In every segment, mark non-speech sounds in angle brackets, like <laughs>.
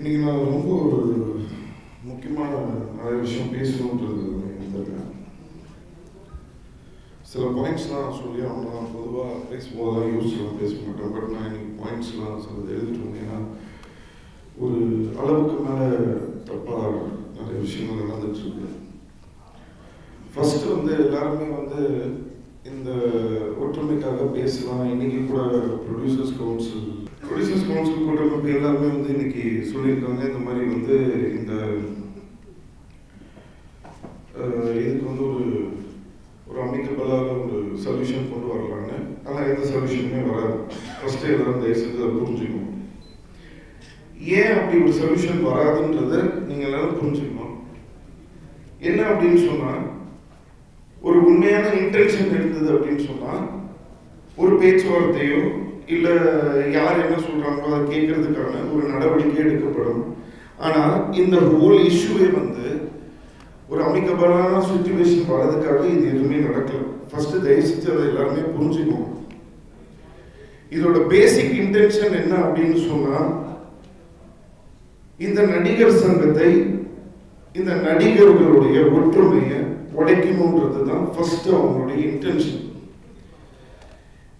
இன்றைக்கி நான் ரொம்ப ஒரு முக்கியமான நிறைய விஷயம் பேசணுன்றது இருந்திருக்கேன் சில பாயிண்ட்ஸ்லாம் சொல்லி அவங்க நான் பொதுவாக பேசும்போதெல்லாம் யோசிச்சுலாம் பேச மாட்டேன். பட் நான் இன்னைக்கு பாயிண்ட்ஸ்லாம் சிலது எழுதிட்டு வந்தேன். ஏன்னா ஒரு அளவுக்கு மேலே தப்பாக நிறைய விஷயங்கள் நடந்துட்டுருக்கு. ஃபஸ்ட்டு வந்து எல்லாருமே வந்து இந்த ஒற்றுமைக்காக பேசலாம். இன்றைக்கி கூட ப்ரொடியூசர்ஸ் கவுன்சில் ப்ரொடியூசர்ஸ் கவுன்சில் கூட்டமைப்பு எல்லாருமே வந்து இன்னைக்கு சொல்லியிருக்காங்க. இந்த மாதிரி வந்து இந்த இதுக்கு வந்து ஒரு ஒரு அமைக்கப்படாத ஒரு சொல்யூஷன் கொண்டு வரலான்னு. ஆனால் எந்த சொல்யூஷனுமே வராது. ஃபஸ்ட்டு எல்லாரும் தயவுசெய்து அதை புரிஞ்சுக்கணும். ஏன் அப்படி ஒரு சொல்யூஷன் வராதுன்றத நீங்கள் எல்லாரும் புரிஞ்சுக்கணும். என்ன அப்படின்னு சொன்னால் ஒரு உண்மையான இன்டென்ஷன் இருந்தது அப்படின்னு சொன்னால் ஒரு பேச்சுவார்த்தையோ இல்லை யார் என்ன சொல்றாங்களோ அதை கேட்கறதுக்கான ஒரு நடவடிக்கை எடுக்கப்படும். ஆனால் இந்த ஹோல் இஷ்யூவே வந்து ஒரு அமைக்கபலான சுச்சுவேஷன் வர்றதுக்காக இது எதுவுமே நடக்கல. ஃபர்ஸ்ட் தயவு செஞ்சு அதை எல்லாருமே புரிஞ்சுக்கணும் இதோட பேசிக் இன்டென்ஷன் என்ன அப்படின்னு சொன்னால் இந்த நடிகர் சங்கத்தை இந்த நடிகர்களுடைய ஒற்றுமையை உடைக்கணுன்றது தான் ஃபர்ஸ்ட் அவங்களுடைய இன்டென்ஷன்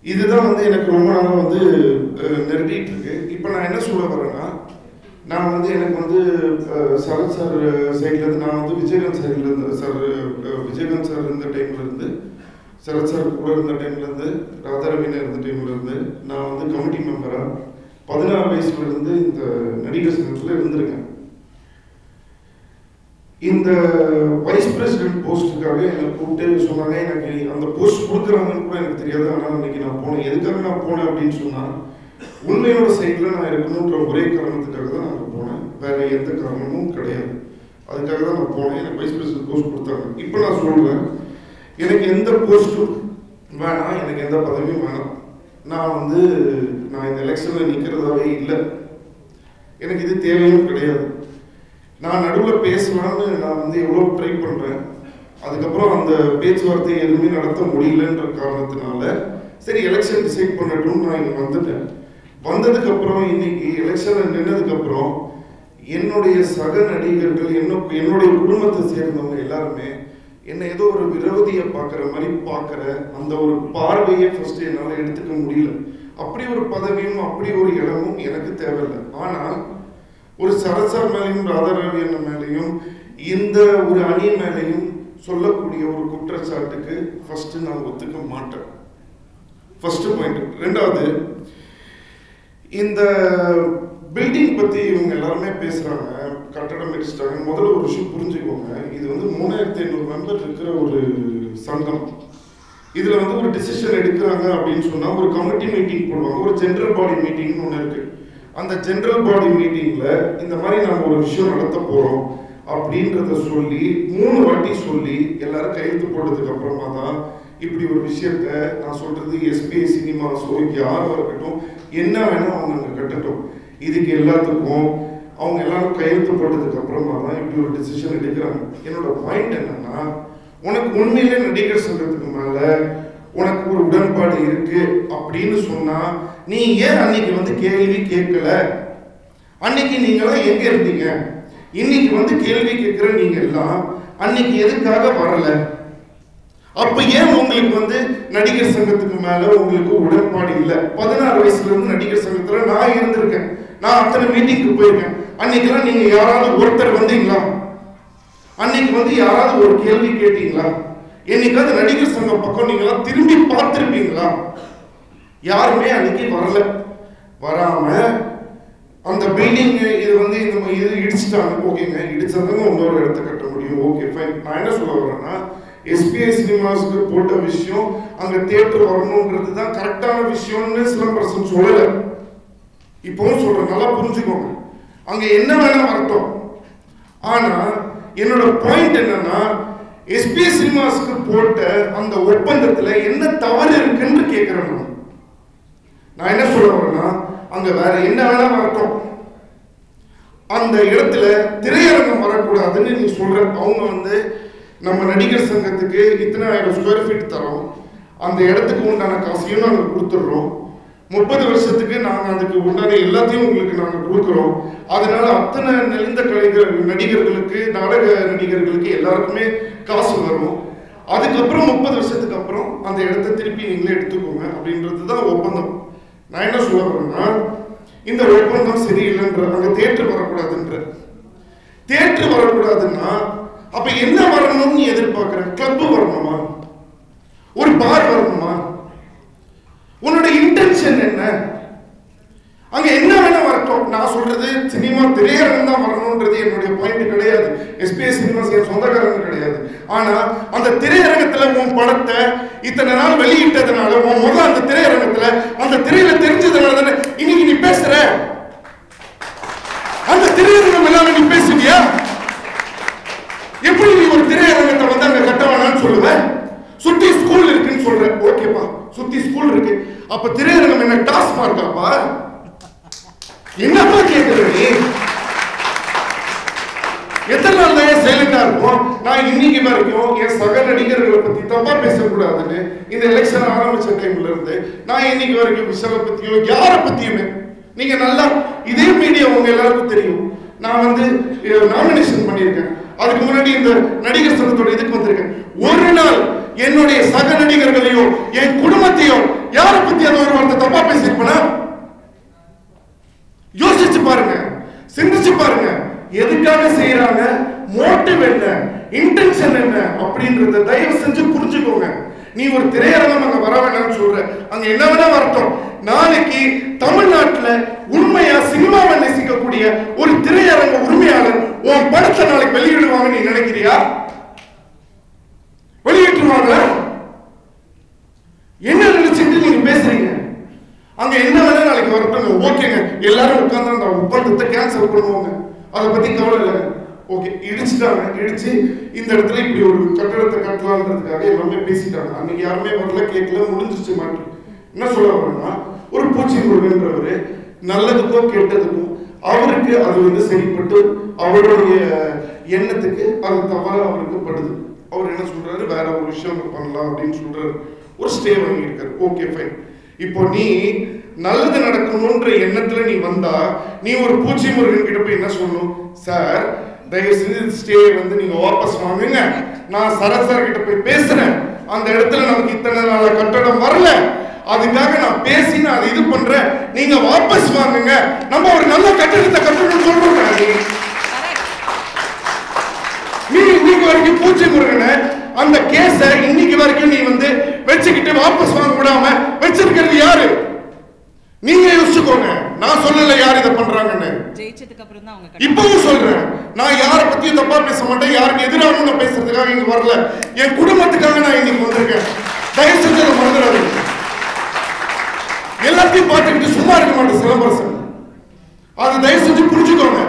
இதுதான் வந்து எனக்கு ரொம்ப நாளாக வந்து அஹ், இருக்கு. இப்போ நான் என்ன சொல்ல வரேன்னா நான் வந்து எனக்கு வந்து சரத் சார் சைட்லேருந்து நான் வந்து விஜயகாந்த் சைட்லேருந்து சார் விஜயகாந்த் சார் இருந்த டைம்லேருந்து சரத் சார் கூட இருந்த டைம்லேருந்து ராதா ராதாரவினர் இருந்த டைம்லேருந்து நான் வந்து கமிட்டி மெம்பராக பதினாறு வயசுலேருந்து இந்த நடிகர் சங்கத்தில் இருந்திருக்கேன். இந்த வைஸ் பிரசிடென்ட் போஸ்ட்டுக்காக என்னை கூப்பிட்டு சொன்னாங்க எனக்கு அந்த போஸ்ட் கொடுக்குறாங்கன்னு கூட எனக்கு தெரியாது. ஆனால் இன்னைக்கு நான் போனேன். எதுக்காக நான் போனேன் அப்படின்னு சொன்னால் உண்மையோட சைடில் நான் இருக்கணுன்ற ஒரே காரணத்துக்காக தான் நான் போனேன். வேற எந்த காரணமும் கிடையாது. அதுக்காக தான் நான் போனேன். எனக்கு வைஸ் பிரசிடென்ட் போஸ்ட் கொடுத்தாங்க. இப்போ நான் சொல்றேன் எனக்கு எந்த போஸ்ட்டும் வேணாம். எனக்கு எந்த பதவியும் வேணாம். நான் வந்து நான் இந்த எலெக்ஷனில் நிற்கிறதாவே இல்லை. எனக்கு இது தேவையும் கிடையாது. நான் நடுவில் பேசலாம்னு நான் வந்து எவ்வளோ ட்ரை பண்ணுறேன் அதுக்கப்புறம் அந்த பேச்சுவார்த்தை எதுவுமே நடத்த முடியலன்ற காரணத்தினால சரி எலெக்ஷன் டிசைட் பண்ணட்டும்னு நான் இங்கே வந்துட்டேன். வந்ததுக்கப்புறம் இன்னைக்கு எலெக்ஷனில் நின்னதுக்கப்புறம் என்னுடைய சக நடிகர்கள் என்ன என்னுடைய குடும்பத்தை சேர்ந்தவங்க எல்லாருமே என்னை ஏதோ ஒரு விரோதியை பார்க்குற மாதிரி பார்க்குற அந்த ஒரு பார்வையை ஃபஸ்ட்டு என்னால் எடுத்துக்க முடியல. அப்படி ஒரு பதவியும் அப்படி ஒரு இடமும் எனக்கு தேவையில்லை. ஆனால் ஒரு சரசர் மேலையும் ராதாரவி அண்ணன் மேலையும் இந்த ஒரு அணி மேலையும் சொல்லக்கூடிய ஒரு குற்றச்சாட்டுக்கு ஃபர்ஸ்ட் நான் ஒத்துக்க மாட்டேன். ஃபஸ்ட்டு பாயிண்ட் ரெண்டாவது இந்த பில்டிங் பத்தி இவங்க எல்லாருமே பேசுறாங்க கட்டடம் இடிச்சிட்டாங்க முதல்ல ஒரு விஷயம் புரிஞ்சுக்கோங்க. இது வந்து மூணாயிரத்தி ஐநூறு மெம்பர் இருக்கிற ஒரு சங்கம். இதுல வந்து ஒரு டிசிஷன் எடுக்கிறாங்க அப்படின்னு சொன்னா ஒரு கமிட்டி மீட்டிங் போடுவாங்க. ஒரு ஜென்ரல் பாடி மீட்டிங்னு ஒன்று இருக்கு. அந்த ஜென்ரல் பாடி மீட்டிங்கில் இந்த மாதிரி நம்ம ஒரு விஷயம் நடத்த போகிறோம் அப்படின்றத சொல்லி மூணு வாட்டி சொல்லி எல்லாரும் கையெழுத்து போட்டதுக்கு அப்புறமா தான் இப்படி ஒரு விஷயத்த நான் சொல்றது எஸ்பிஐ சினிமாஸோ யாரும் இருக்கட்டும் என்ன வேணா அவங்க அங்கே கட்டட்டும். இதுக்கு எல்லாத்துக்கும் அவங்க எல்லாரும் கையெழுத்து போட்டதுக்கு அப்புறமா தான் இப்படி ஒரு டிசிஷன் எடுக்கிறாங்க. என்னோட பாயிண்ட் என்னன்னா உனக்கு உண்மையிலே நடிகர் சங்கத்துக்கு மேலே உனக்கு ஒரு உடன்பாடு இருக்கு அப்படின்னு சொன்னா நீ ஏன் அன்னைக்கு வந்து கேள்வி கேட்கல? அன்னைக்கு நீங்களாம் எங்க இருந்தீங்க? இன்னைக்கு வந்து கேள்வி கேட்கிற நீங்க எல்லாம் அன்னைக்கு எதுக்காக வரல? அப்ப ஏன் உங்களுக்கு வந்து நடிகர் சங்கத்துக்கு மேல உங்களுக்கு உடன்பாடு இல்லை? பதினாறு வயசுல இருந்து நடிகர் சங்கத்துல நான் இருந்திருக்கேன். நான் அத்தனை மீட்டிங்க்கு போயிருக்கேன். அன்னைக்கெல்லாம் நீங்க யாராவது ஒருத்தர் வந்தீங்களா? அன்னைக்கு வந்து யாராவது ஒரு கேள்வி கேட்டீங்களா? என்னைக்காவது நடிகர் சங்கம் பக்கம் நீங்களாம் திரும்பி பார்த்திருப்பீங்களா? யாருமே அன்னைக்கு வரல. வராம அந்த பில்டிங் இது வந்து இந்த மாதிரி இது இடிச்சிட்டாங்க. ஓகேங்க இடிச்சதுங்க இன்னொரு இடத்த கட்ட முடியும். ஓகே ஃபைன் நான் என்ன சொல்ல வரேன்னா எஸ்பிஐ சினிமாஸ்க்கு போட்ட விஷயம் அங்க தேட்டர் வரணுங்கிறது தான் கரெக்டான விஷயம்னு சிலம்பரசன் சொல்லல. இப்பவும் சொல்றேன். நல்லா புரிஞ்சுக்கோங்க. அங்க என்ன வேணா வரட்டும். ஆனா என்னோட பாயிண்ட் என்னன்னா எஸ்பிஐ சினிமாஸ்க்கு போட்ட அந்த ஒப்பந்தத்துல என்ன தவறு இருக்குன்னு கேட்கிறேன் நான் என்ன சொல்ல வரேன்னா அங்க வேற என்ன வேணா வரட்டும் அந்த இடத்துல திரையரங்கம் வரக்கூடாதுன்னு நீ சொல்ற அவங்க வந்து நம்ம நடிகர் சங்கத்துக்கு இத்தனை ஆயிரம் ஸ்கொயர் ஃபீட் தரோம். அந்த இடத்துக்கு உண்டான காசையும் நாங்கள் கொடுத்துட்றோம். முப்பது வருஷத்துக்கு நாங்கள் அதுக்கு உண்டான எல்லாத்தையும் உங்களுக்கு நாங்கள் கொடுக்குறோம். அதனால அத்தனை நெளிந்த கலைஞர் நடிகர்களுக்கு நாடக நடிகர்களுக்கு எல்லாருக்குமே காசு வரும். அதுக்கப்புறம் முப்பது வருஷத்துக்கு அப்புறம் அந்த இடத்த திருப்பி நீங்களே எடுத்துக்கோங்க அப்படின்றது தான் ஒப்பந்தம். நான் என்ன சொல்ல போறேன்னா இந்த ஒப்பந்தம் சரியில்லைன்ற அங்க தேற்று வரக்கூடாதுன்ற. தேற்று வரக்கூடாதுன்னா அப்ப என்ன வரணும்னு எதிர்பார்க்கிற? கிளப் வரணுமா? ஒரு பார் வரணுமா? உன்னோட இன்டென்ஷன் என்ன? அங்க என்ன வேணா வரட்டும். நான் சொல்றது சினிமா திரையரங்கம் தான் வரணும்ன்றது என்னுடைய பாயிண்ட் கிடையாது. எஸ்பிஎஸ் சினிமாஸ் என் சொந்தக்காரங்க ஆனா அந்த திரையரங்கத்துல உன் படத்தை இத்தனை நாள் வெளியிட்டதுனால உன் முதல் அந்த திரையரங்கத்துல அந்த திரையில தெரிஞ்சதுனால தானே இன்னைக்கு நீ பேசுற? அந்த திரையரங்கம் இல்லாம நீ பேசுவியா? எப்படி நீ ஒரு திரையரங்கத்தை வந்து அங்க கட்ட வேணாம்னு சொல்லுவ? சுத்தி ஸ்கூல் இருக்குன்னு சொல்ற. ஓகேப்பா சுத்தி ஸ்கூல் இருக்கு. அப்ப திரையரங்கம் என்ன டாஸ் மார்க்காப்பா என்னப்பா கேக்குற நீ? எத்தனை நாள் தான் வரைக்கும் என் சக நடிகர்களை பத்தி தப்பா பேசக்கூடாதுன்னு இந்த எலெக்ஷன் ஆரம்பிச்ச டைம்ல இருந்து நான் இன்னைக்கு வரைக்கும் விஷலை பத்தியோ யாரை பத்தியுமே. நீங்க நல்லா இதே மீடியா உங்க எல்லாருக்கும் தெரியும். நான் வந்து நாமினேஷன் பண்ணியிருக்கேன். அதுக்கு முன்னாடி இந்த நடிகர் சங்கத்தோட இதுக்கு வந்திருக்கேன். ஒரு நாள் என்னுடைய சக நடிகர்களையோ என் குடும்பத்தையோ யாரை பத்தி அந்த ஒரு வார்த்தை தப்பா பேசியிருப்பனா? யோசிச்சு பாருங்க. சிந்திச்சு பாருங்க. எதுக்காக செய்யறாங்க மோட்டிவ் என்ன? இன்டென்ஷன் என்ன அப்படின்றத தயவு செஞ்சு புரிஞ்சுக்கோங்க. நீ ஒரு திரையரங்கம் அங்க வர வேணாம்னு சொல்ற. அங்க என்ன வேணா வரட்டும். நாளைக்கு தமிழ்நாட்டுல உண்மையா சினிமாவை நேசிக்கக்கூடிய ஒரு திரையரங்க உரிமையாளர் உன் படத்தை நாளைக்கு வெளியிடுவாங்க நீ நினைக்கிறியா? வெளியிட்டுருவாங்களா? என்ன நினைச்சிட்டு நீங்க பேசுறீங்க? அங்க என்ன வேணா நாளைக்கு வரட்டும் ஓகேங்க. எல்லாரும் உட்கார்ந்து அந்த ஒப்பந்தத்தை கேன்சல் பண்ணுவாங்க. அதை பத்தி கவலை இல்லை ஓகே இடிச்சுட்டாங்க. இடிச்சு இந்த இடத்துல இப்படி ஒரு கட்டடத்தை கட்டலான்றதுக்காக எல்லாமே பேசிட்டாங்க. அன்னைக்கு யாருமே வரல கேட்கல முடிஞ்சிருச்சு மாட்டு என்ன சொல்ல வரேன்னா ஒரு பூச்சி முருகன்றவரு நல்லதுக்கோ கெட்டதுக்கும் அவருக்கு அது வந்து சரிப்பட்டு அவருடைய எண்ணத்துக்கு அது தவறாக அவருக்கு படுது. அவர் என்ன சொல்றாரு? வேற ஒரு விஷயம் பண்ணலாம் அப்படின்னு சொல்றாரு. ஒரு ஸ்டே வாங்கியிருக்காரு. ஓகே ஃபைன் இப்போ நீ நல்லது நடக்கணும்ன்ற எண்ணத்துல நீ வந்தா நீ ஒரு பூச்சி முருகன் கிட்ட போய் என்ன சொல்லணும்? சார் தயவு செஞ்சு ஸ்டே வந்து நீங்க வாபஸ் வாங்குங்க. நான் சரசர்கிட்ட கிட்ட போய் பேசுறேன். அந்த இடத்துல நமக்கு இத்தனை நாள் கட்டடம் வரல. அதுக்காக நான் பேசி நான் அதை இது பண்றேன். நீங்க வாபஸ் வாங்குங்க. நம்ம ஒரு நல்ல கட்டடத்தை கட்டணும்னு சொல்றோம் நீ இன்னைக்கு வரைக்கும் பூச்சி முருகனை அந்த கேஸ இன்னைக்கு வரைக்கும் நீ வந்து வச்சுக்கிட்டு வாபஸ் வாங்க விடாம வச்சிருக்கிறது யாரு? நீங்க யோசிச்சுக்கோங்க. நான் சொல்லல யார் இதை பண்றாங்கன்னு. ஜெயிச்சதுக்கு அப்புறம் தான் அவங்க இப்பவும் சொல்றேன். நான் யாரை பத்தியும் தப்பா பேச மாட்டேன். யாருக்கு எதிராகவும் நான் பேசுறதுக்காக இங்க வரல. என் குடும்பத்துக்காக நான் இன்னைக்கு வந்திருக்கேன். தயவு செஞ்சு அதை மறந்துடாதீங்க. எல்லாத்தையும் பார்த்துக்கிட்டு சும்மா இருக்க மாட்டேன் சிலம்பரசன். அதை தயவு செஞ்சு புரிஞ்சுக்கோங்க.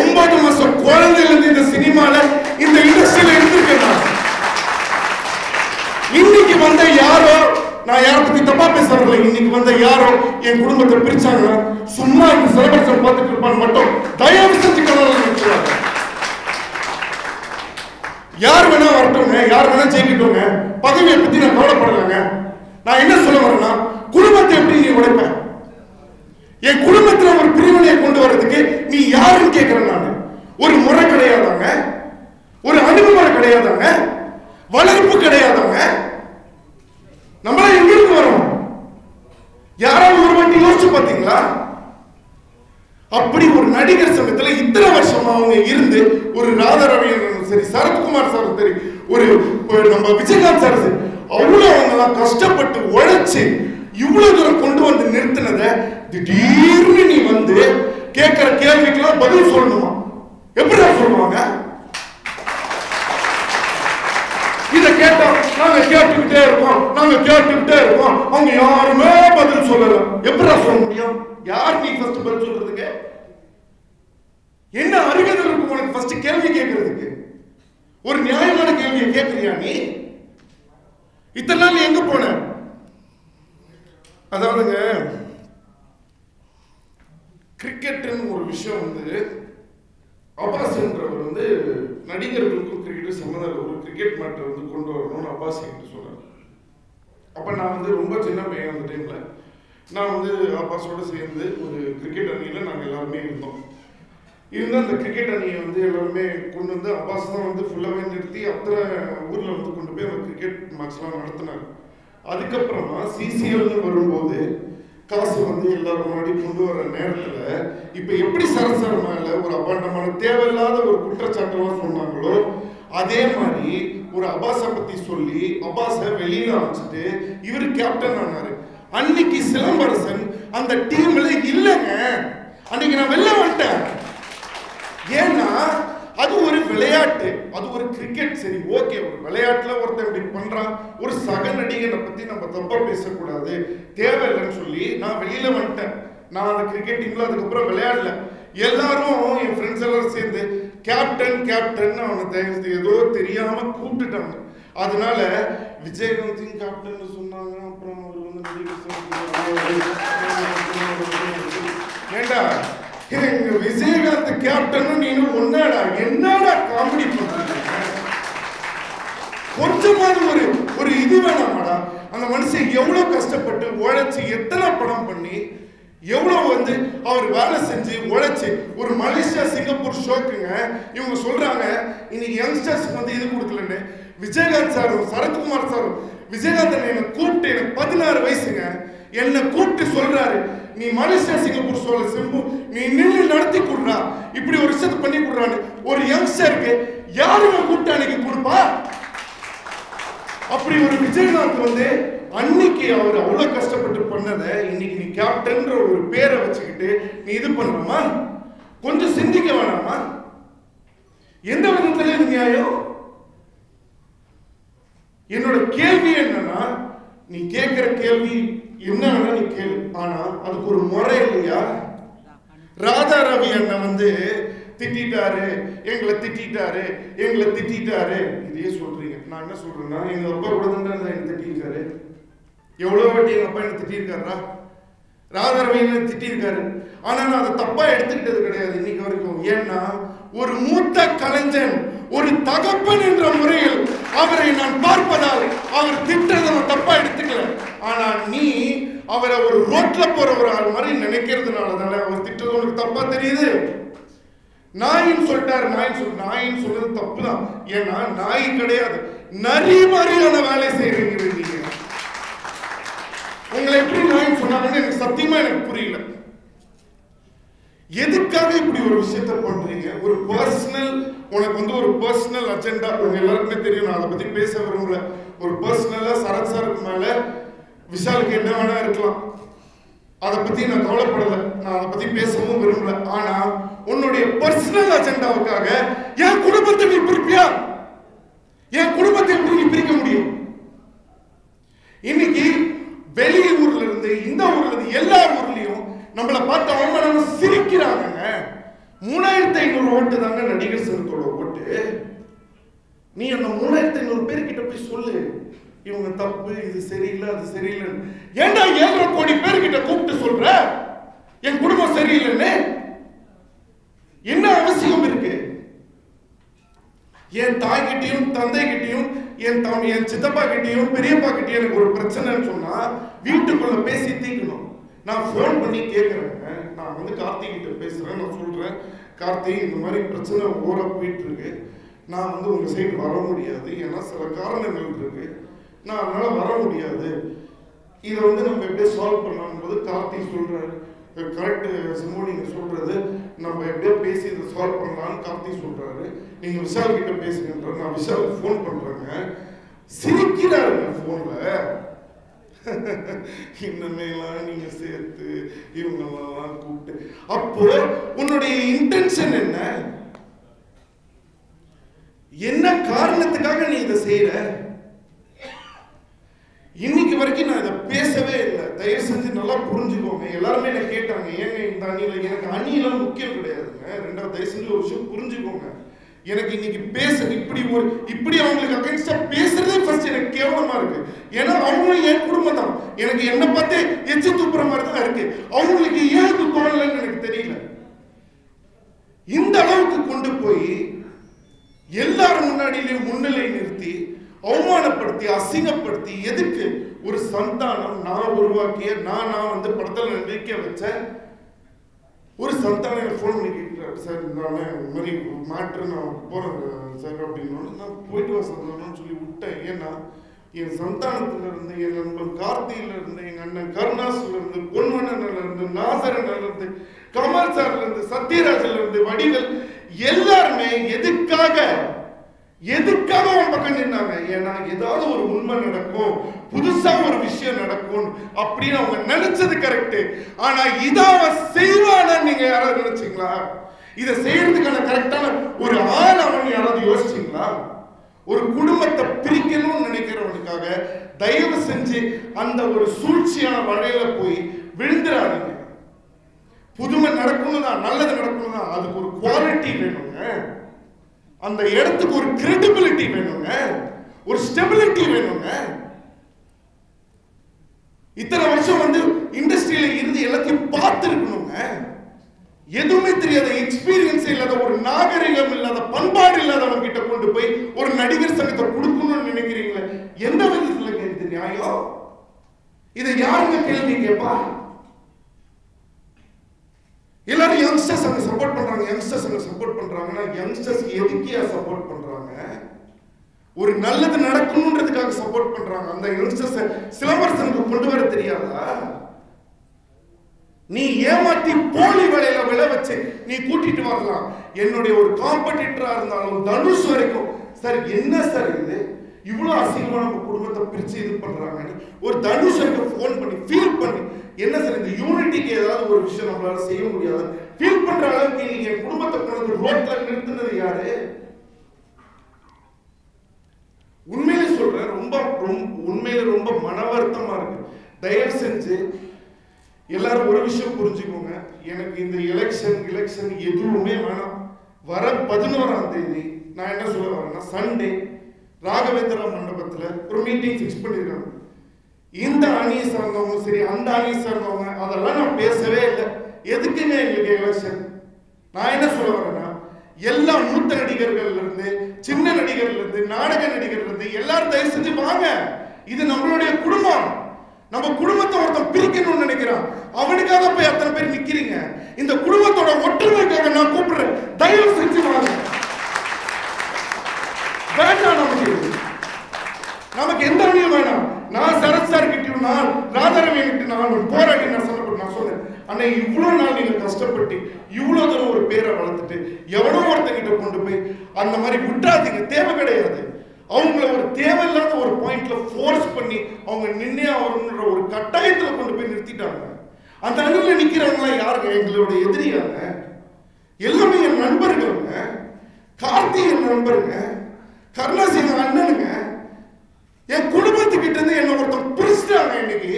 ஒன்பது மாசம் குழந்தையில இருந்து இந்த சினிமால இந்த இண்டஸ்ட்ரியில இருந்திருக்கேன் இன்னைக்கு வந்த யாரோ நான் யாரை பத்தி தப்பா பேச இன்னைக்கு வந்த யாரோ என் குடும்பத்தை பிரிச்சாங்க. சும்மா இந்த சிலபரசன் பார்த்துட்டு இருப்பான்னு மட்டும் தயவு செஞ்சு கனவுல யார் வேணா வரட்டுங்க யார் வேணா ஜெயிக்கட்டுங்க பதவியை பத்தி நான் கவலைப்படலைங்க. நான் என்ன சொல்ல வரேன்னா குடும்பத்தை எப்படி நீ உடைப்பேன் என் குடும்பத்துல ஒரு பிரிவினையை கொண்டு வர்றதுக்கு நீ யாருன்னு கேட்கிறேன் நான். ஒரு முறை கிடையாதாங்க. ஒரு அனுபவம் கிடையாதாங்க. வளர்ப்பு கிடையாதாங்க. நம்மள எங்கிருந்து வரும்? வரோம் யாராவது ஒரு வாட்டி யோசிச்சு பாத்தீங்களா அப்படி ஒரு நடிகர் சங்கத்துல இத்தனை வருஷமா அவங்க இருந்து ஒரு ராதாரவியன் சரி சரத்குமார் சார் சரி ஒரு ஒரு நம்ம விஜயகாந்த் சார் சரி அவ்வளவு அவங்க எல்லாம் கஷ்டப்பட்டு உழைச்சு இவ்வளவு தூரம் கொண்டு வந்து நிறுத்தினத திடீர்னு நீ வந்து கேட்கிற கேள்விக்கெல்லாம் பதில் சொல்லணுமா? எப்படி சொல்லுவாங்க இத கேட்டோம் நாங்க கேட்டுக்கிட்டே இருக்கோம் நாங்க கேட்டுக்கிட்டே இருக்கோம். அவங்க யாருமே பதில் சொல்லல. எப்படா சொல்ல முடியும்? யார் நீ ஃபர்ஸ்ட் பதில் சொல்றதுக்கு? என்ன அருகதை இருக்கும் உனக்கு ஃபர்ஸ்ட் கேள்வி கேட்கறதுக்கு ஒரு நியாயமான கேள்வியை கேட்கறியா நீ? இத்தனை நாள் எங்க போன? அதாவதுங்க கிரிக்கெட்டுன்னு ஒரு விஷயம் வந்து அப்பாஸ் என்றவர் வந்து நடிகர்களுக்கும் கிரிக்கெட் சம்மந்தம் ஒரு கிரிக்கெட் மேட்டர் வந்து கொண்டு வரணும்னு அப்பாஸ் கிட்ட சொன்னார் அப்போ நான் வந்து ரொம்ப சின்ன பையன் அந்த டைமில் நான் வந்து அப்பாஸோடு சேர்ந்து ஒரு கிரிக்கெட் அணியில் நாங்கள் எல்லாருமே இருந்தோம். இருந்து அந்த கிரிக்கெட் அணியை வந்து எல்லாருமே கொண்டு வந்து அப்பாஸ் தான் வந்து ஃபுல்லாகவே நிறுத்தி அத்தனை ஊரில் வந்து கொண்டு போய் அந்த கிரிக்கெட் மேட்ச்லாம் நடத்தினாங்க அதுக்கப்புறமா சிசிஎல்னு வரும்போது காசு வந்து எல்லாரும் முன்னாடி கொண்டு வர நேரத்துல இப்ப எப்படி சரசர மேல ஒரு அபாண்டமான தேவையில்லாத ஒரு குற்றச்சாட்டெல்லாம் சொன்னாங்களோ அதே மாதிரி ஒரு அபாஸை பத்தி சொல்லி அபாஸை வெளியில அமைச்சிட்டு இவர் கேப்டன் ஆனாரு. அன்னைக்கு சிலம்பரசன் அந்த டீம்ல இல்லைங்க. அன்னைக்கு நான் வெளில வந்துட்டேன். ஏன்னா அது ஒரு விளையாட்டு. அது ஒரு கிரிக்கெட் சரி ஓகே ஒரு விளையாட்டுல ஒருத்தன் இப்படி பண்றான். ஒரு சக நடிகனை பத்தி நம்ம தப்பா பேசக்கூடாது. தேவையில்லைன்னு சொல்லி நான் வெளியில வந்துட்டேன். நான் அந்த கிரிக்கெட் டீம்ல அதுக்கப்புறம் விளையாடல. எல்லாரும் என் ஃப்ரெண்ட்ஸ் எல்லாரும் சேர்ந்து கேப்டன் கேப்டன் அவனை ஏதோ தெரியாம கூப்பிட்டுட்டாங்க. அதனால விஜயகாந்தையும் கேப்டன் சொன்னாங்க. அப்புறம் அவர் வந்து ஏண்டா எங்க விஜயகாந்த் கேப்டன் நீங்க ஒன்னாடா என்னடா காமெடி பண்றீங்க கொஞ்சமாவது ஒரு ஒரு இது வேணாமாடா. அந்த மனுஷன் எவ்வளவு கஷ்டப்பட்டு உழைச்சு எத்தனை படம் பண்ணி எவ்வளவு வந்து அவர் வேலை செஞ்சு உழைச்சு ஒரு மலேசியா சிங்கப்பூர் ஷோக்குங்க இவங்க சொல்றாங்க இன்னைக்கு யங்ஸ்டர்ஸ்க்கு வந்து இது கொடுக்கலன்னு. விஜயகாந்த் சாரும் சரத்குமார் சாரும் விஜயகாந்தன் என்னை கூப்பிட்டு எனக்கு பதினாறு வயசுங்க. என்னை கூப்பிட்டு சொல்றாரு நீ மலேசியா சிங்கப்பூர் சோழ சிம்பு நீ நின்று நடத்தி கொடுறா. இப்படி ஒரு விஷயத்தை பண்ணி கொடுறான்னு ஒரு யங்ஸ்டருக்கு யாருங்க கூப்பிட்டு அன்னைக்கு கொடுப்பா? அப்படி ஒரு விஜயகாந்த் வந்து அன்னைக்கு அவர் அவ்வளவு கஷ்டப்பட்டு பண்ணதை இன்னைக்கு நீ கேப்டன்ற ஒரு பேரை வச்சுக்கிட்டு நீ இது பண்ணலாமா கொஞ்சம் சிந்திக்க வேணாமா? எந்த விதத்துல நியாயம்? என்னோட கேள்வி என்னன்னா நீ கேட்கிற கேள்வி என்ன வேணா நீ கேளு. ஆனா அதுக்கு ஒரு முறை இல்லையா? ராதா ரவி அண்ணன் வந்து திட்டிட்டாரு எங்களை திட்டாரு எங்களை திட்டாரு இதையே சொல்றீங்க. நான் என்ன சொல்றேன்னா எங்க அப்பா கூட தான் என்ன திட்டிருக்காரு எவ்வளவு வாட்டி எங்க அப்பா என்ன திட்டிருக்காரா ராதா ரவி என்ன திட்டிருக்காரு ஆனா நான் அதை தப்பா எடுத்துக்கிட்டது கிடையாது இன்னைக்கு வரைக்கும். ஏன்னா ஒரு மூத்த கலைஞன் ஒரு தகப்பன் என்ற முறையில் அவரை நான் பார்ப்பதால் அவர் திட்டதை தப்பா எடுத்துக்க ஆனா நீ அவரை ஒரு ரோட்ல போற ஒரு ஆள் மாதிரி நினைக்கிறதுனால தானே அவர் திட்டது உனக்கு தப்பா தெரியுது? நாயின்னு சொல்லிட்டாரு நாயின் சொல் நாயின்னு சொல்றது தப்பு தான் ஏன்னா நாய் கிடையாது. நரி மாதிரியான வேலை செய்யறீங்க நீங்க. உங்களை எப்படி நாயின்னு சொன்னாங்கன்னு எனக்கு சத்தியமா எனக்கு புரியல. எதுக்காக இப்படி ஒரு விஷயத்த பண்றீங்க? ஒரு பர்சனல் உனக்கு வந்து ஒரு பர்சனல் அஜெண்டா உங்க எல்லாருக்குமே தெரியும் நான் அதை பத்தி பேச விரும்பல. ஒரு பர்சனலா சரத் சாருக்கு மேல விஷாலுக்கு என்ன வேணா இருக்கலாம். அதை பத்தி நான் கவலைப்படல. நான் அதை பத்தி பேசவும் விரும்பல. ஆனா உன்னுடைய பர்சனல் அஜெண்டாவுக்காக என் குடும்பத்தை நீ பிரிப்பியா? என் குடும்பத்தை எப்படி நீ பிரிக்க முடியும்? இன்னைக்கு வெளியூர்ல இருந்து இந்த ஊர்ல இருந்து எல்லா ஊர்லயும் நம்மளை பார்த்து அவங்க நம்ம சிரிக்கிறாங்க. மூணாயிரத்தி ஐநூறு ஓட்டு தாங்க நடிகர் சங்கத்தோட ஓட்டு. நீ அந்த மூணாயிரத்தி ஐநூறு பேர்கிட்ட போய் சொல்லு. இவங்க தப்பு இது சரியில்லை அது சரியில்லைன்னு. ஏன்டா ஏழரை கோடி பேர்கிட்ட கூப்பிட்டு சொல்ற? என் குடும்பம் சரியில்லைன்னு? என்ன அவசியம் இருக்கு? என் தாய்கிட்டயும் தந்தைகிட்டயும் என் தம் என் சித்தப்பா கிட்டையும் பெரியப்பா கிட்டையும் எனக்கு ஒரு பிரச்சனைன்னு சொன்னா வீட்டுக்குள்ள பேசி தீக்கணும். நான் ஃபோன் பண்ணி கேட்குறேங்க நான் வந்து கார்த்திக் கிட்ட பேசுறேன் நான் சொல்றேன். கார்த்திக் இந்த மாதிரி பிரச்சனை ஓர போயிட்டு இருக்கு. நான் வந்து உங்க சைடு வர முடியாது. ஏன்னா சில காரணங்கள் இருக்கு. நான் அதனால் வர முடியாது. இதை வந்து நம்ம எப்படியே சால்வ் பண்ணலாம் கார்த்தி சொல்கிறாரு சொல்றாரு கரெக்ட் நீங்கள் சொல்கிறது நம்ம எப்படியோ பேசி இதை சால்வ் பண்ணலான்னு கார்த்தி சொல்கிறாரு நீங்கள் விஷால் கிட்ட பேசுங்கன்ற நான் விஷால் ஃபோன் பண்ணுறேங்க சிரிக்கிறாருங்க ஃபோனில் <laughs> இன்னமேலாம் நீங்க சேர்த்து இவங்கெல்லாம் கூப்பிட்டு. அப்போ உன்னுடைய இன்டென்ஷன் என்ன? என்ன காரணத்துக்காக நீ இதை செய்யற வரைக்கும் நான் இதை பேசவே இல்லை. தயவு செஞ்சு நல்லா புரிஞ்சுக்கோங்க. எல்லாருமே என்ன கேட்டாங்க ஏங்க இந்த அணியில எனக்கு அணியெல்லாம் முக்கியம் கிடையாதுங்க. ரெண்டாவது தயவு செஞ்சு ஒரு விஷயம் புரிஞ்சுக்கோங்க. எனக்கு இன்னைக்கு பேச இப்படி ஒரு இப்படி அவங்களுக்கு அகைன்ஸ்டா பேசுறதே ஃபர்ஸ்ட் எனக்கு கேவலமா இருக்கு. ஏன்னா அவங்களும் என் குடும்பம் தான். எனக்கு என்ன பார்த்தே எச்சு துப்புற மாதிரி தான் இருக்கு. அவங்களுக்கு ஏன் இது எனக்கு தெரியல. இந்த அளவுக்கு கொண்டு போய் எல்லாரும் முன்னாடியிலையும் முன்னிலை நிறுத்தி அவமானப்படுத்தி அசிங்கப்படுத்தி எதுக்கு ஒரு சந்தானம் நான் உருவாக்கிய நான் நான் வந்து படத்தில் நடிக்க வச்ச ஒரு சந்தானம் எனக்கு ஃபோன் பண்ணி கேட்குறாரு. சார் நான் இந்த மாதிரி மாற்று நான் போகிறேன் சார் அப்படின்னு நான் போயிட்டு வா சந்தானம்னு சொல்லி விட்டேன். ஏன்னா என் சந்தானத்துல இருந்து என் நண்பன் கார்த்தியில இருந்து எங்க அண்ணன் கருணாசுல இருந்து பொன்வண்ணன்ல இருந்து நாசரன்ல இருந்து கமல் சார்ல இருந்து சத்யராஜ்ல இருந்து வடிவல் எல்லாருமே எதுக்காக எதுக்காக அவன் பக்கம் நின்னாங்க? ஏன்னா ஏதாவது ஒரு உண்மை நடக்கும் புதுசா ஒரு விஷயம் நடக்கும் அப்படின்னு அவங்க நினைச்சது கரெக்ட் ஆனா இத அவன் செய்வானான்னு நீங்க யாராவது நினைச்சீங்களா? இதை செய்யறதுக்கான கரெக்டான ஒரு ஆள் அவன் யாராவது யோசிச்சீங்களா? ஒரு குடும்பத்தை பிரிக்கணும்னு நினைக்கிறவனுக்காக தயவு செஞ்சு அந்த ஒரு சூழ்ச்சியான வழியில போய் விழுந்துடாதீங்க. புதுமை நடக்கணும் தான் நல்லது நடக்கணும் தான் அதுக்கு ஒரு குவாலிட்டி வேணுங்க. அந்த இடத்துக்கு ஒரு கிரெடிபிலிட்டி வேணுங்க. ஒரு ஸ்டெபிலிட்டி வேணுங்க. இத்தனை வருஷம் வந்து இண்டஸ்ட்ரியில இருந்து எல்லாத்தையும் பார்த்துருக்கணுங்க. எதுவுமே தெரியாத எக்ஸ்பீரியன்ஸ் இல்லாத ஒரு நாகரிகம் இல்லாத பண்பாடு இல்லாதவங்க கிட்ட கொண்டு போய் ஒரு நடிகர் சங்கத்தை கொடுக்கணும்னு நினைக்கிறீங்களே? எந்த விதத்துல இது நியாயம்? இதை யாருங்க கேள்வி கேட்பா? எல்லாரும் யங்ஸ்டர்ஸ் அங்கே சப்போர்ட் பண்றாங்க. யங்ஸ்டர்ஸ் அங்கே சப்போர்ட் பண்றாங்கன்னா யங்ஸ்டர்ஸ் எதுக்கியா சப்போர்ட் பண்றாங்க? ஒரு நல்லது நடக்கணுன்றதுக்காக சப்போர்ட் பண்றாங்க. அந்த யங்ஸ்டர்ஸ் சிலம்பரசனுக்கு கொண்டு வர தெரியாதா? நீ ஏமாத்தி போலி வேலையில விளை வச்சு. நீ கூட்டிட்டு வரலாம். என்னுடைய ஒரு காம்படிட்டரா இருந்தாலும் தனுஷ் வரைக்கும். சார் என்ன சார் இது? இவ்வளோ அசிங்கமா நம்ம குடும்பத்தை பிரித்து இது பண்ணுறாங்கன்னு ஒரு தனுஷனுக்கு ஃபோன் பண்ணி ஃபீல் பண்ணி என்ன சார் இந்த யூனிட்டிக்கு ஏதாவது ஒரு விஷயம் நம்மளால செய்ய முடியாது? ஃபீல் பண்ற அளவுக்கு நீங்க என் குடும்பத்தை கொண்டு ரோட்ல நிறுத்தினது யாரு? உண்மையிலே சொல்றேன் ரொம்ப ரொம்ப உண்மையில ரொம்ப மன வருத்தமா இருக்கு. தயவு செஞ்சு எல்லாரும் ஒரு விஷயம் புரிஞ்சுக்கோங்க. எனக்கு இந்த எலெக்ஷன் எலெக்ஷன் எதுவுமே வேணாம். வர பதினோராம் தேதி நான் என்ன சொல்ல வரேன்னா சண்டே ராகவேந்திரா மண்டபத்தில் ஒரு மீட்டிங் ஃபிக்ஸ் பண்ணியிருக்காங்க இந்த அணியை சார்ந்தவங்க சரி அந்த அணியை சார்ந்தவங்க அதெல்லாம் நான் பேசவே இல்லை. எதுக்குங்க எங்களுக்கு எலெக்ஷன் நான் என்ன சொல்ல வரேன்னா எல்லா மூத்த நடிகர்கள்ல இருந்து சின்ன நடிகர்லேருந்து நாடக நடிகர்லேருந்து எல்லாரும் தயவு செஞ்சு வாங்க. இது நம்மளுடைய குடும்பம். நம்ம குடும்பத்தை ஒருத்தன் பிரிக்கணும்னு நினைக்கிறான். அவனுக்காக போய் அத்தனை பேர் நிக்கிறீங்க. இந்த குடும்பத்தோட ஒற்றுமைக்காக நான் கூப்பிடுறேன். தயவு செஞ்சு வாங்க. நமக்கு எந்த அணியும் வேணாம். நான் சரத் சார் கிட்டயும் நான் ராதாரவி கிட்ட நான் ஒரு போராடி நான் சொல்லப்பட்டு நான் சொன்னேன். அண்ணா இவ்வளவு நாள் நீங்க கஷ்டப்பட்டு இவ்வளவு தூரம் ஒரு பேரை வளர்த்துட்டு எவனோ ஒருத்தங்கிட்ட கொண்டு போய் அந்த மாதிரி விட்டுறாதீங்க. தேவை கிடையாது. அவங்கள ஒரு தேவையில்லாத ஒரு பாயிண்ட்ல ஃபோர்ஸ் பண்ணி அவங்க நின்னே ஆகணுன்ற ஒரு கட்டாயத்துல கொண்டு போய் நிறுத்திட்டாங்க. அந்த அணியில நிக்கிறவங்க யாருங்க? எங்களோட எதிரியாங்க. எல்லாமே என் நண்பர்களுங்க. கார்த்தி என் நண்பருங்க. கருணாசி என் அண்ணனுங்க என் குடும்பத்துக்கிட்ட இருந்து என்ன ஒருத்தன் பிரிச்சிட்டாங்க இன்னைக்கு.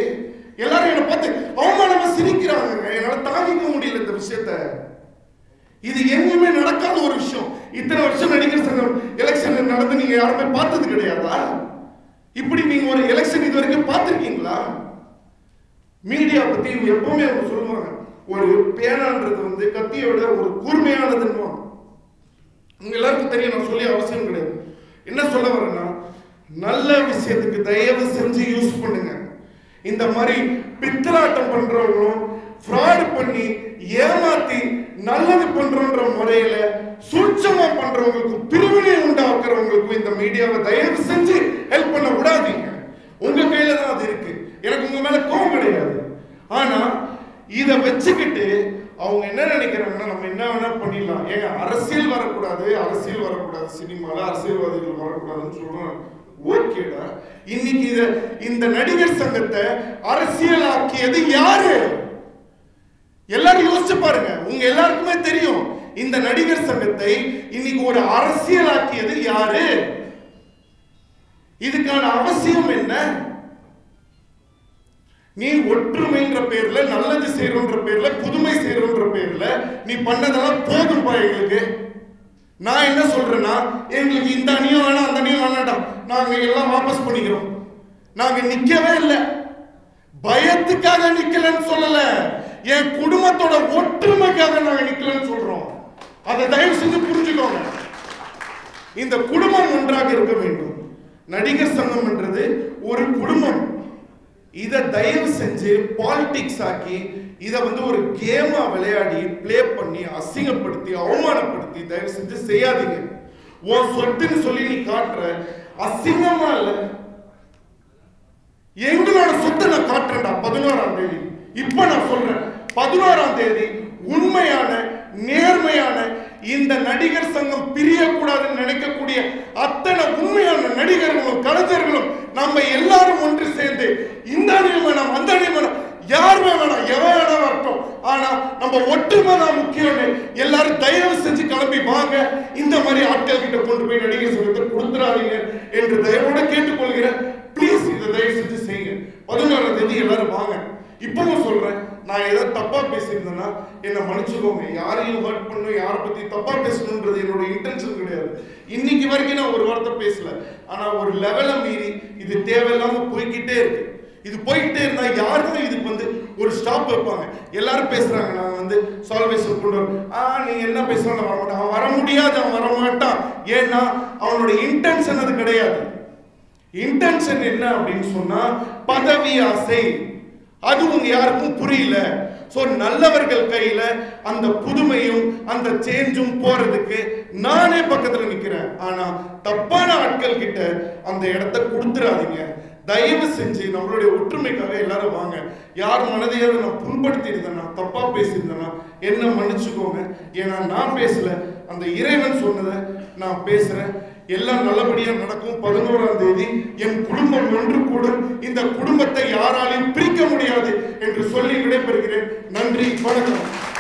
எல்லாரும் என்னை பார்த்து அவமானமா சிரிக்கிறாங்க என்னால தாங்கிக்க முடியல இந்த விஷயத்த. இது எங்கேயுமே நடக்காத ஒரு விஷயம். இத்தனை வருஷம் நடிகர் சங்கம் எலெக்ஷன் நடந்து நீங்க யாருமே பார்த்தது கிடையாதா? இப்படி நீங்க ஒரு எலெக்ஷன் இது வரைக்கும் பார்த்துருக்கீங்களா? மீடியா பத்தி எப்பவுமே அவங்க சொல்லுவாங்க. ஒரு பேனான்றது வந்து கத்தியை விட ஒரு கூர்மையானதுன்னு உங்க எல்லாருக்கும் தெரியும் நான் சொல்லி அவசியம் கிடையாது. என்ன சொல்ல வரேன்னா நல்ல விஷயத்துக்கு தயவு செஞ்சு யூஸ் பண்ணுங்க. இந்த மாதிரி பித்தலாட்டம் பண்றவங்களும் ஃப்ராடு பண்ணி ஏமாத்தி நல்லது பண்றோன்ற முறையில சூட்சமா பண்றவங்களுக்கும் பிரிவினை உண்டாக்குறவங்களுக்கும் இந்த மீடியாவை தயவு செஞ்சு ஹெல்ப் பண்ண விடாதீங்க. உங்க கையில தான் அது இருக்கு. எனக்கு உங்க மேல கோவம் கிடையாது. ஆனா இதை வச்சுக்கிட்டு அவங்க என்ன நினைக்கிறாங்கன்னா நம்ம என்ன வேணா பண்ணிடலாம். ஏங்க அரசியல் வரக்கூடாது அரசியல் வரக்கூடாது சினிமால அரசியல்வாதிகள் வரக்கூடாதுன்னு சொல்றோம். ஓகேடா. இன்னைக்கு இத இந்த நடிகர் சங்கத்தை அரசியலாக்கியது யாரு? எல்லாரும் யோசிச்சு பாருங்க. உங்க எல்லாருக்குமே தெரியும். இந்த நடிகர் சங்கத்தை இன்னைக்கு ஒரு அரசியலாக்கியது யாரு? இதுக்கான அவசியம் என்ன? நீ ஒற்றுமைன்ற பேர்ல நல்லது செய்யறோன்ற பேர்ல புதுமை செய்யறோன்ற பேர்ல நீ பண்ணதெல்லாம் போதும் எங்களுக்கு. நான் என்ன சொல்றேன்னா எங்களுக்கு இந்த அணியும் வேணாம் அந்த அணியும் வேணாம்டா. நாங்க எல்லாம் வாபஸ் பண்ணிக்கிறோம். நாங்க நிக்கவே இல்லை. பயத்துக்காக நிக்கலன்னு சொல்லல. என் குடும்பத்தோட ஒற்றுமைக்காக நாங்க நிக்கலன்னு சொல்றோம். அதை தயவு செஞ்சு புரிஞ்சுக்கோங்க. இந்த குடும்பம் ஒன்றாக இருக்க வேண்டும். நடிகர் சங்கம்ன்றது ஒரு குடும்பம். இதை தயவு செஞ்சு பாலிடிக்ஸ் ஆக்கி இதை வந்து ஒரு கேமா விளையாடி ப்ளே பண்ணி அசிங்கப்படுத்தி அவமானப்படுத்தி தயவு செஞ்சு செய்யாதீங்க. உன் சொத்துன்னு சொல்லி நீ காட்டுற அசிங்கமா இல்ல? எங்களோட சொத்தை நான் காட்டுறேன்டா பதினோராம் தேதி. இப்ப நான் சொல்றேன் பதினோராம் தேதி உண்மையான நேர்மையான இந்த நடிகர் சங்கம் பிரியக்கூடாதுன்னு நினைக்கக்கூடிய அத்தனை உண்மையான நடிகர்களும் கலைஞர்களும் நம்ம எல்லாரும் ஒன்று சேர்ந்து இந்த அணியும் வேணாம் அந்த அணியும் வேணாம் யாருமே வேணாம் எவன் வேணா வரட்டும். ஆனா நம்ம ஒற்றுமை தான் முக்கியம்னு எல்லாரும் தயவு செஞ்சு கிளம்பி வாங்க. இந்த மாதிரி ஆட்கள் கிட்ட கொண்டு போய் நடிகர் சங்கத்தை கொடுத்துடாதீங்க என்று தயவோட கேட்டுக்கொள்கிறேன். ப்ளீஸ் இதை தயவு செஞ்சு செய்யுங்க. பதினோராம் தேதி எல்லாரும் வாங்க. இப்பவும் நான் ஏதோ தப்பாக பேசியிருந்தேன்னா என்னை மன்னிச்சுக்கோங்க. யாரையும் ஹர்ட் பண்ணணும் யாரை பற்றி தப்பாக பேசணுன்றது என்னோட இன்டென்ஷன் கிடையாது. இன்னைக்கு வரைக்கும் நான் ஒரு வார்த்தை பேசல. ஆனால் ஒரு லெவலை மீறி இது தேவையில்லாமல் போய்கிட்டே இருக்கு. இது போய்கிட்டே இருந்தால் யாருமே இதுக்கு வந்து ஒரு ஸ்டாப் வைப்பாங்க. எல்லாரும் பேசுகிறாங்க நான் வந்து சால்வேஷன் கொண்டு ஆ நீ என்ன பேசுகிறான் வர மாட்டான் அவன் வர முடியாது அவன் வர மாட்டான் ஏன்னா அவனோட இன்டென்ஷன் அது கிடையாது. இன்டென்ஷன் என்ன அப்படின்னு சொன்னால் பதவி ஆசை அது யாருக்கும் புரியல. ஸோ நல்லவர்கள் கையில அந்த புதுமையும் அந்த சேஞ்சும் போறதுக்கு நானே பக்கத்துல நிக்கிறேன். ஆனா தப்பான ஆட்கள் கிட்ட அந்த இடத்த கொடுத்துறாதீங்க. தயவு செஞ்சு நம்மளுடைய ஒற்றுமைக்காக எல்லாரும் வாங்க. யார் மனதையாவது நான் புண்படுத்தியிருந்தேன்னா தப்பா பேசியிருந்தேன்னா என்ன மன்னிச்சுக்கோங்க. ஏன்னா நான் பேசல. அந்த இறைவன் சொன்னதை நான் பேசுறேன். எல்லாம் நல்லபடியா நடக்கும். பதினோராம் தேதி என் குடும்பம் ஒன்று கூடும். இந்த குடும்பத்தை யாராலையும் பிரிக்க முடியாது என்று சொல்லி விடைபெறுகிறேன். நன்றி வணக்கம்.